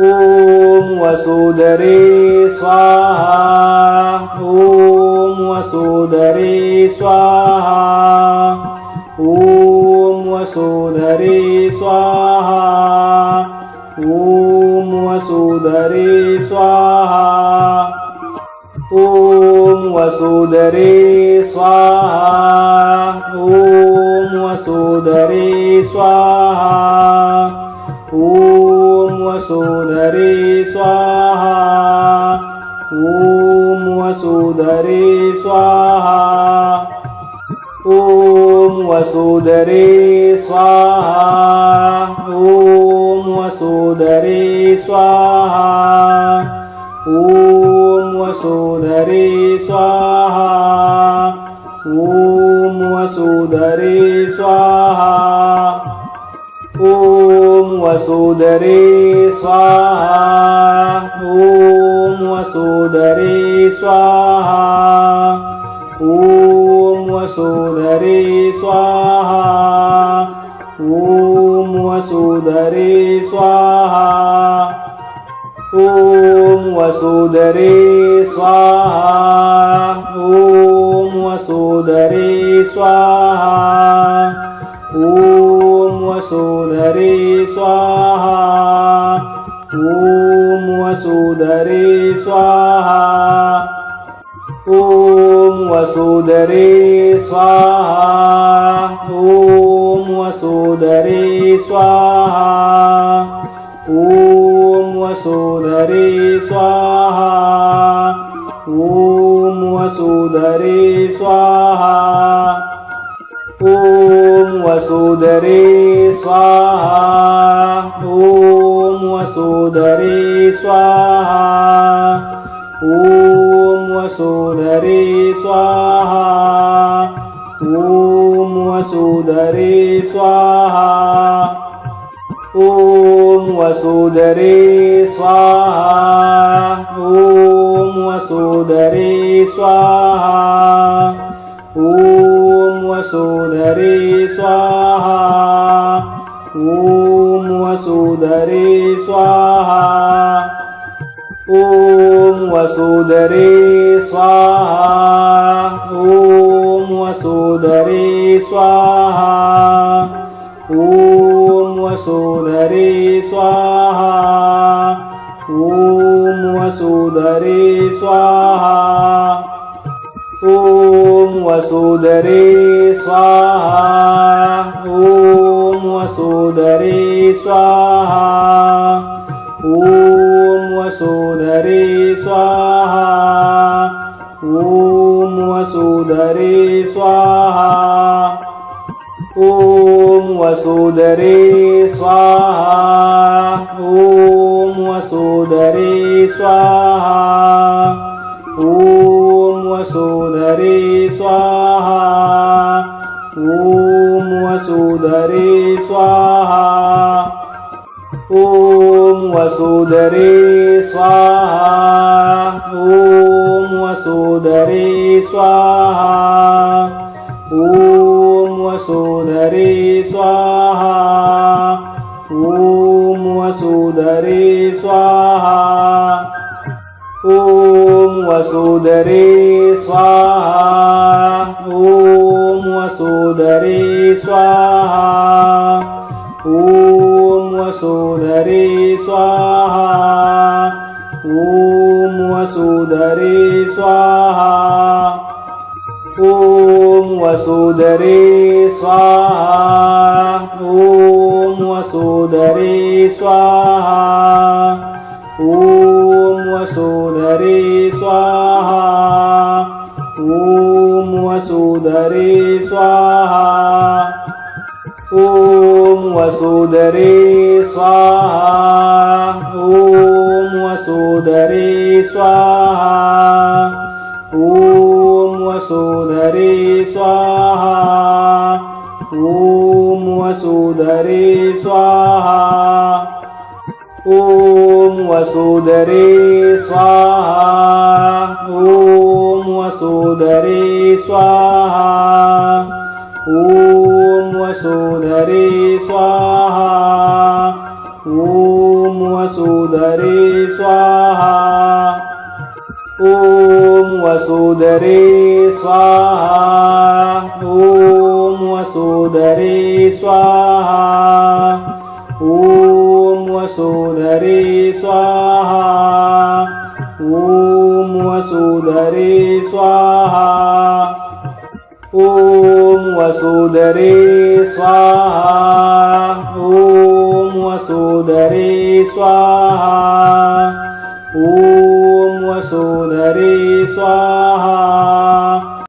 ॐ वसुधरे स्वाहा। ॐ वसुधरे स्वाहा। ॐ वसुधरे स्वाहा। ॐ वसुधरे स्वाहा। ॐ वसुधरे स्वाहा। ॐ वसुधरे स्वाहा। ॐ वसुधरे स्वाहा ॐ वसुधरे स्वाहा ॐ वसुधरे स्वाहा ॐ वसुधरे स्वाहा ॐ वसुधरे स्वाहा ॐ वसुधरे स्वाहा ॐ وصدري صاها أوم وصدري صاها أوم وصدري صاها أوم وصدري صاها أوم وصدري صاها أوم وصدري صاها वसुधरे स्वाहा. ॐ वसुधरे स्वाहा. ॐ वसुधरे स्वाहा. ॐ वसुधरे स्वाहा. ॐ वसुधरे स्वाहा. ॐ वसुधरे स्वाहा. ॐ वसुधरे स्वाहा। ॐ वसुधरे स्वाहा। ॐ वसुधरे स्वाहा। ॐ वसुधरे स्वाहा। ॐ वसुधरे स्वाहा। ॐ वसुधरे स्वाहा। ॐ वसुधरे स्वाहा। ॐ वसुधरे स्वाहा। ॐ वसुधरे स्वाहा। ॐ वसुधरे स्वाहा। ॐ वसुधरे स्वाहा। ॐ वसुधरे स्वाहा। ॐ वसुधरे स्वाहा ॐ वसुधरे स्वाहा ॐ वसुधरे स्वाहा ॐ वसुधरे स्वाहा ॐ वसुधरे स्वाहा ॐ वसुधरे स्वाहा वसुधरे स्वाहा। ॐ वसुधरे स्वाहा। ॐ वसुधरे स्वाहा। ॐ वसुधरे स्वाहा। ॐ वसुधरे स्वाहा। ॐ वसुधरे स्वाहा। स्वाहा। ॐ वसुधरे स्वाहा। ॐ वसुधरे स्वाहा। ॐ वसुधरे स्वाहा। ॐ वसुधरे स्वाहा। ॐ वसुधरे स्वाहा। वसुधरे स्वाहा ॐ वसुधरे स्वाहा ॐ वसुधरे स्वाहा ॐ वसुधरे स्वाहा ॐ वसुधरे स्वाहा ॐ वसुधरे स्वाहा ॐ वसुधरे स्वाहा ॐ वसुधरे स्वाहा ॐ वसु वसुधरे स्वाहा ॐ वसुधरे स्वाहा ॐ वसुधरे स्वाहा वसुधरे स्वाहा ॐ वसुधरे स्वाहा ॐ वसुधरे स्वाहा ॐ वसुधरे स्वाहा